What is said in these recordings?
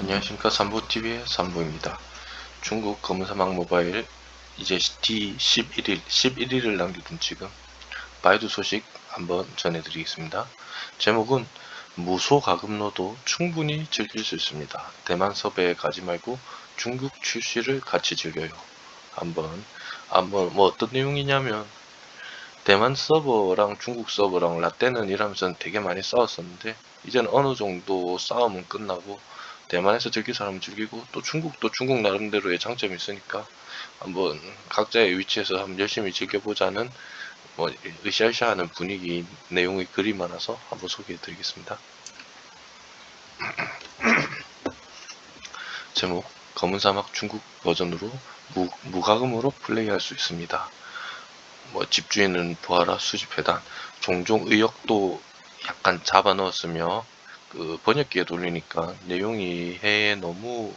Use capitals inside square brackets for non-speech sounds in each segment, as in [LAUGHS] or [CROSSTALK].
안녕하십니까 삼부TV의 삼부입니다. 중국 검은사막 모바일 이제 D11일 11일을 남겨둔 지금 바이두 소식 한번 전해드리겠습니다. 제목은 무소 가금로도 충분히 즐길 수 있습니다. 대만 섭외에 가지 말고 중국 출시를 같이 즐겨요. 한번 한번 뭐 어떤 내용이냐면 대만 서버랑 중국 서버랑 라떼는 이러면서 되게 많이 싸웠었는데 이제는 어느 정도 싸움은 끝나고 대만에서 즐길 사람은 즐기고 또 중국도 중국 나름대로의 장점이 있으니까 한번 각자의 위치에서 한번 열심히 즐겨보자는 뭐 으쌰으쌰하는 분위기 내용의 글이 많아서 한번 소개해 드리겠습니다. [CLEARS THROAT] 제목 검은 사막 중국 버전으로 무, 무과금으로 플레이할 수 있습니다. 뭐 집주인은 보아라 수집회단 종종 의역도 약간 잡아 넣었으며 그 번역기에 돌리니까 내용이 해에 너무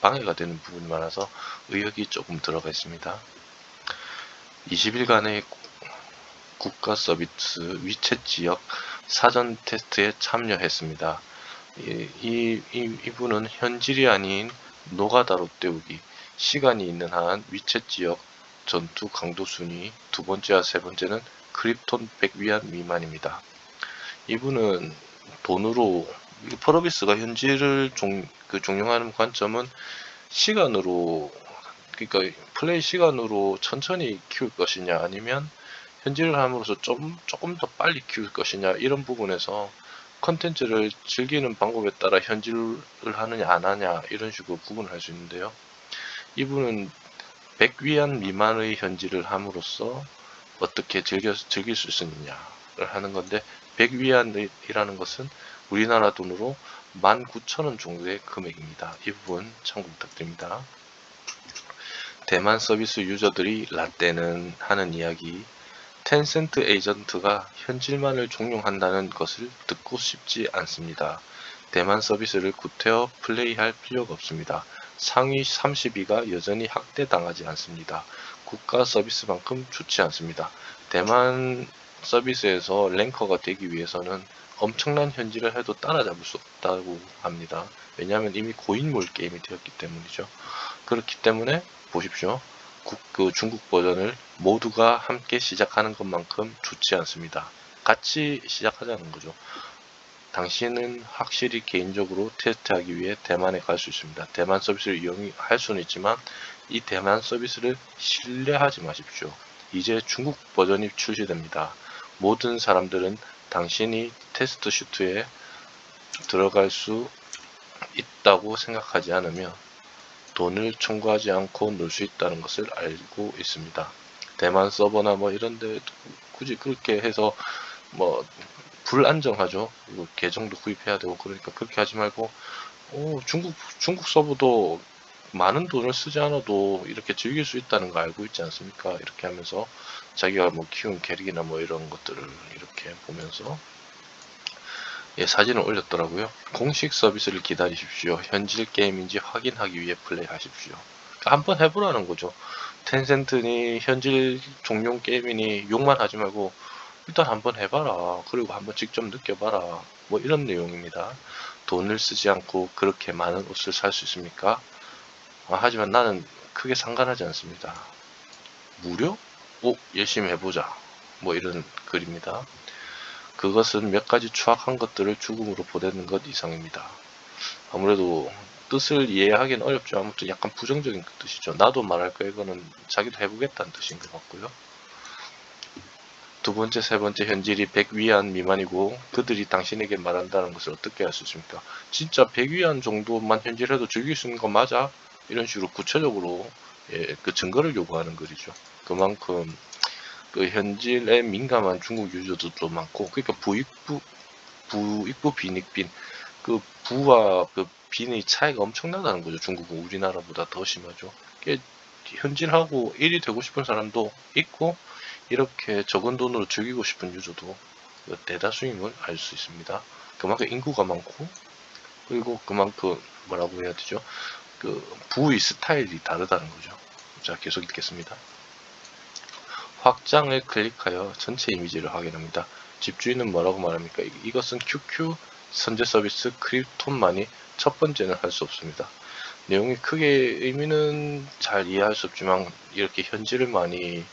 방해가 되는 부분이 많아서 의역이 조금 들어가 있습니다. 20일간의 국가 서비스 위챗 지역 사전 테스트에 참여했습니다. 이, 이, 이, 이분은 현질이 아닌 노가다로 때우기 시간이 있는 한 위챗 지역 전투 강도 순위 두 번째와 세 번째는 크립톤 100 위안 미만입니다. 이분은 돈으로 프로비스가 현질을 종, 그 종용하는 관점은 시간으로 그러니까 플레이 시간으로 천천히 키울 것이냐 아니면 현질을 함으로써 좀 조금 더 빨리 키울 것이냐 이런 부분에서 컨텐츠를 즐기는 방법에 따라 현질을 하느냐 안 하냐 이런 식으로 구분을 할 수 있는데요. 이분은 100위안 미만의 현질을 함으로써 어떻게 즐겨, 즐길 수 있느냐를 하는 건데 100위안이라는 것은 우리나라 돈으로 19,000원 정도의 금액입니다. 이 부분 참고 부탁드립니다. 대만 서비스 유저들이 라떼는 하는 이야기 텐센트 에이전트가 현질만을 종용한다는 것을 듣고 싶지 않습니다. 대만 서비스를 구태여 플레이할 필요가 없습니다. 상위 32가 여전히 학대당하지 않습니다. 국가 서비스만큼 좋지 않습니다. 대만 서비스에서 랭커가 되기 위해서는 엄청난 현질을 해도 따라잡을 수 없다고 합니다. 왜냐하면 이미 고인물 게임이 되었기 때문이죠. 그렇기 때문에 보십시오. 국, 그 중국 버전을 모두가 함께 시작하는 것만큼 좋지 않습니다. 같이 시작하자는 거죠. 당신은 확실히 개인적으로 테스트하기 위해 대만에 갈 수 있습니다. 대만 서비스를 이용할 수는 있지만 이 대만 서비스를 신뢰하지 마십시오. 이제 중국 버전이 출시됩니다. 모든 사람들은 당신이 테스트 슈트에 들어갈 수 있다고 생각하지 않으며 돈을 청구하지 않고 놀 수 있다는 것을 알고 있습니다. 대만 서버나 뭐 이런데 굳이 그렇게 해서 뭐 불안정하죠. 이거 계정도 구입해야 되고 그러니까 그렇게 하지 말고 오, 중국 중국 서버도 많은 돈을 쓰지 않아도 이렇게 즐길 수 있다는 거 알고 있지 않습니까? 이렇게 하면서 자기가 뭐 키운 캐릭이나 뭐 이런 것들을 이렇게 보면서 예, 사진을 올렸더라고요. 공식 서비스를 기다리십시오. 현질 게임인지 확인하기 위해 플레이하십시오. 그러니까 한번 해보라는 거죠. 텐센트니 현질 종용 게임이니 욕만 하지 말고 일단 한번 해봐라. 그리고 한번 직접 느껴봐라. 뭐 이런 내용입니다. 돈을 쓰지 않고 그렇게 많은 옷을 살 수 있습니까? 아, 하지만 나는 크게 상관하지 않습니다. 무료? 오, 열심히 해보자. 뭐 이런 글입니다. 그것은 몇 가지 추악한 것들을 죽음으로 보내는 것 이상입니다. 아무래도 뜻을 이해하기는 어렵죠. 아무튼 약간 부정적인 뜻이죠. 나도 말할 거 이거는 자기도 해보겠다는 뜻인 것 같고요. 두 번째, 세 번째 현질이 100위안 미만이고 그들이 당신에게 말한다는 것을 어떻게 할 수 있습니까? 진짜 100위안 정도만 현질해도 즐길 수 있는 거 맞아? 이런 식으로 구체적으로 예, 그 증거를 요구하는 글이죠. 그만큼 그 현질에 민감한 중국 유저들도 많고 그러니까 부익부 부익부 빈익빈 그 부와 그 빈의 차이가 엄청나다는 거죠. 중국은 우리나라보다 더 심하죠. 현질하고 1이 되고 싶은 사람도 있고 이렇게 적은 돈으로 즐기고 싶은 유저도 그 대다수임을 알 수 있습니다. 그만큼 인구가 많고 그리고 그만큼 뭐라고 해야 되죠? 그 부의 스타일이 다르다는 거죠. 자 계속 읽겠습니다. 확장을 클릭하여 전체 이미지를 확인합니다. 집주인은 뭐라고 말합니까? 이것은 QQ 선제 서비스 크립톤만이 첫 번째는 할 수 없습니다. 내용이 크게 의미는 잘 이해할 수 없지만 이렇게 현질을 많이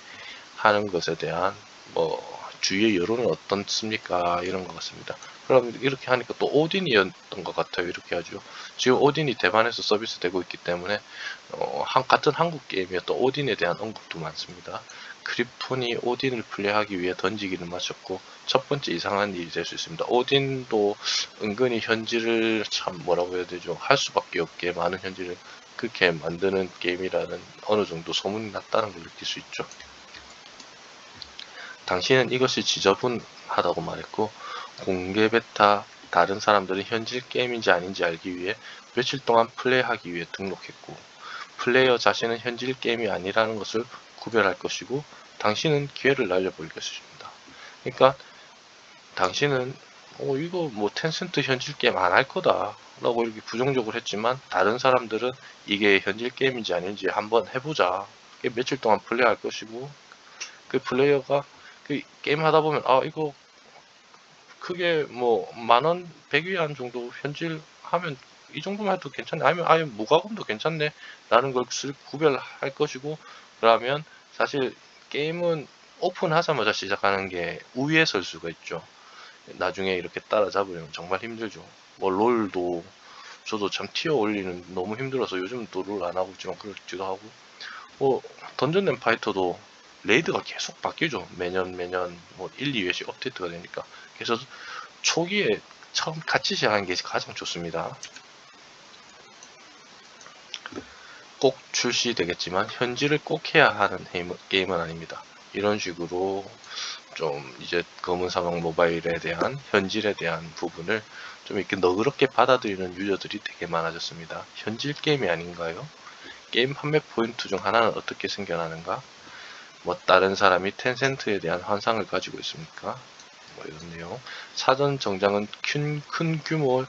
하는 것에 대한 뭐 주위의 여론은 어떻습니까 이런 것 같습니다. 그럼 이렇게 하니까 또 오딘이었던 것 같아요. 이렇게 하죠. 지금 오딘이 대만에서 서비스 되고 있기 때문에 어, 한, 같은 한국 게임이었던 오딘에 대한 언급도 많습니다. 크립톤이 오딘을 플레이하기 위해 던지기를 마쳤고 첫 번째 이상한 일이 될 수 있습니다. 오딘도 은근히 현질을 참 뭐라고 해야 되죠? 할 수밖에 없게 많은 현질을 그렇게 만드는 게임이라는 어느 정도 소문이 났다는 걸 느낄 수 있죠. 당신은 이것이 지저분하다고 말했고 공개 베타 다른 사람들은 현질 게임인지 아닌지 알기 위해 며칠 동안 플레이하기 위해 등록했고 플레이어 자신은 현질 게임이 아니라는 것을 구별할 것이고 당신은 기회를 날려버릴 것입니다. 그러니까 당신은 어 이거 뭐 텐센트 현질 게임 안 할 거다 라고 이렇게 부정적으로 했지만 다른 사람들은 이게 현질 게임인지 아닌지 한번 해보자 며칠 동안 플레이할 것이고 그 플레이어가 그 게임 하다 보면 아 이거 크게 뭐 만원 100위안 정도 현질 하면 이 정도만 해도 괜찮네. 아니면 아예 무과금도 괜찮네. 라는 걸 구별할 것이고 그러면 사실 게임은 오픈하자마자 시작하는 게 우위에 설 수가 있죠. 나중에 이렇게 따라잡으려면 정말 힘들죠. 뭐 롤도 저도 참 티어 올리는 너무 힘들어서 요즘 또 롤 안 하고 있지만 그렇기도 하고. 뭐 던전 앤 파이터도 레이드가 계속 바뀌죠. 매년 매년 뭐 1, 2회씩 업데이트가 되니까. 그래서 초기에 처음 같이 시작하는 게 가장 좋습니다. 꼭 출시되겠지만 현질을 꼭 해야 하는 게임은 아닙니다. 이런 식으로 좀 이제 검은 사막 모바일에 대한 현질에 대한 부분을 좀 이렇게 너그럽게 받아들이는 유저들이 되게 많아졌습니다. 현질 게임이 아닌가요? 게임 판매 포인트 중 하나는 어떻게 생겨나는가? 뭐 다른 사람이 텐센트에 대한 환상을 가지고 있습니까? 뭐 이런 내용. 사전 정장은 큰, 큰 규모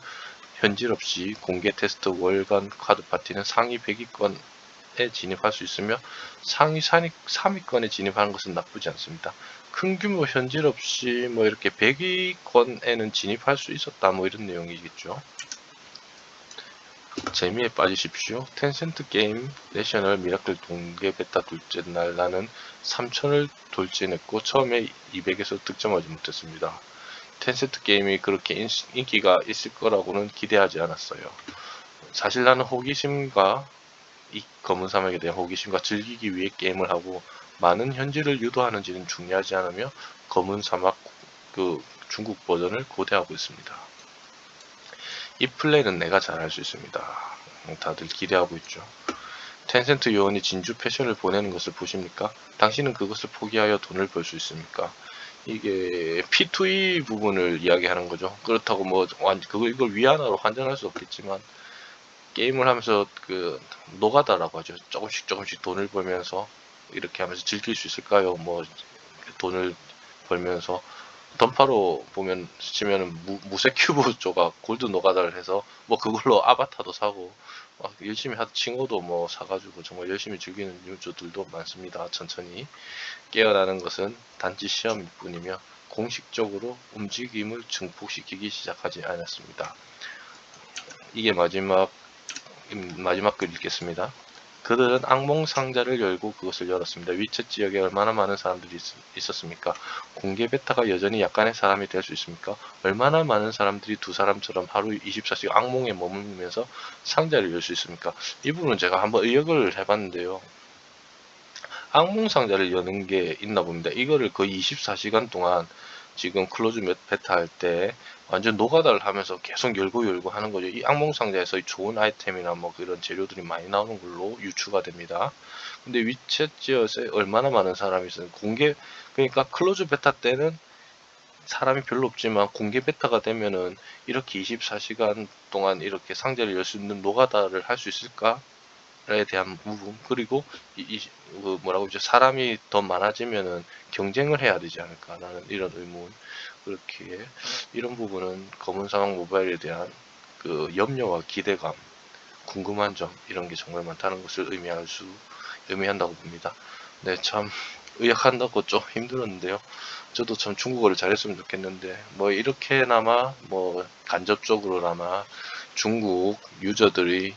현질 없이 공개 테스트 월간 카드 파티는 상위 100위권에 진입할 수 있으며 상위 3위권에 진입하는 것은 나쁘지 않습니다. 큰 규모 현질 없이 뭐 이렇게 100위권에는 진입할 수 있었다 뭐 이런 내용이겠죠. 재미에 빠지십시오. 텐센트 게임 내셔널 미라클 동계 베타 둘째 날 나는 3000을 돌진했고 처음에 200에서 득점하지 못했습니다. 텐센트 게임이 그렇게 인기가 있을 거라고는 기대하지 않았어요. 사실 나는 호기심과 이 검은 사막에 대한 호기심과 즐기기 위해 게임을 하고 많은 현질을 유도하는지는 중요하지 않으며 검은 사막 그 중국 버전을 고대하고 있습니다. 이 플레이는 내가 잘할 수 있습니다. 다들 기대하고 있죠. 텐센트 요원이 진주 패션을 보내는 것을 보십니까? 당신은 그것을 포기하여 돈을 벌 수 있습니까? 이게 P2E 부분을 이야기하는 거죠. 그렇다고 뭐 그걸 이걸 위안화로 환전할 수 없겠지만 게임을 하면서 그 노가다라고 하죠. 조금씩 조금씩 돈을 벌면서 이렇게 하면서 즐길 수 있을까요? 뭐 돈을 벌면서 던파로 보면 치면은 무, 무쇠 큐브 [LAUGHS] 조각 골드 노가다를 해서 뭐 그걸로 아바타도 사고 막 열심히 하 친구도 뭐 사가지고 정말 열심히 즐기는 유저들도 많습니다. 천천히 깨어나는 것은 단지 시험일 뿐이며 공식적으로 움직임을 증폭시키기 시작하지 않았습니다. 이게 마지막 마지막 글 읽겠습니다. 그들은 악몽 상자를 열고 그것을 열었습니다. 위챗 지역에 얼마나 많은 사람들이 있, 었습니까 공개 베타가 여전히 약간의 사람이 될 수 있습니까? 얼마나 많은 사람들이 두 사람처럼 하루 24시간 악몽에 머물면서 상자를 열 수 있습니까? 이 부분은 제가 한번 의역을 해봤는데요. 악몽 상자를 여는 게 있나 봅니다. 이거를 거의 24시간 동안 지금 클로즈 베타 할 때 완전 노가다를 하면서 계속 열고 열고 하는 거죠. 이 악몽 상자에서 좋은 아이템이나 뭐 그런 재료들이 많이 나오는 걸로 유추가 됩니다. 근데 위챗 지어에 얼마나 많은 사람이 있어요. 공개 그러니까 클로즈 베타 때는 사람이 별로 없지만 공개 베타가 되면은 이렇게 24시간 동안 이렇게 상자를 열 수 있는 노가다를 할 수 있을까? 에 대한 부분 그리고 이, 이 그 뭐라고 이제 사람이 더 많아지면은 경쟁을 해야 되지 않을까라는 이런 의문 그렇게 이런 부분은 검은 사막 모바일에 대한 그 염려와 기대감 궁금한 점 이런 게 정말 많다는 것을 의미할 수 의미한다고 봅니다. 네, 참 의역한다고 좀 힘들었는데요. 저도 참 중국어를 잘했으면 좋겠는데 뭐 이렇게나마 뭐 간접적으로나마 중국 유저들의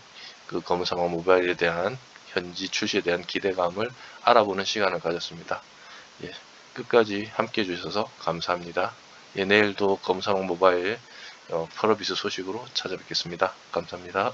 그 검사망 모바일에 대한 현지 출시에 대한 기대감을 알아보는 시간을 가졌습니다. 예, 끝까지 함께 해주셔서 감사합니다. 예, 내일도 검사망 모바일 어, 펄어비스 소식으로 찾아뵙겠습니다. 감사합니다.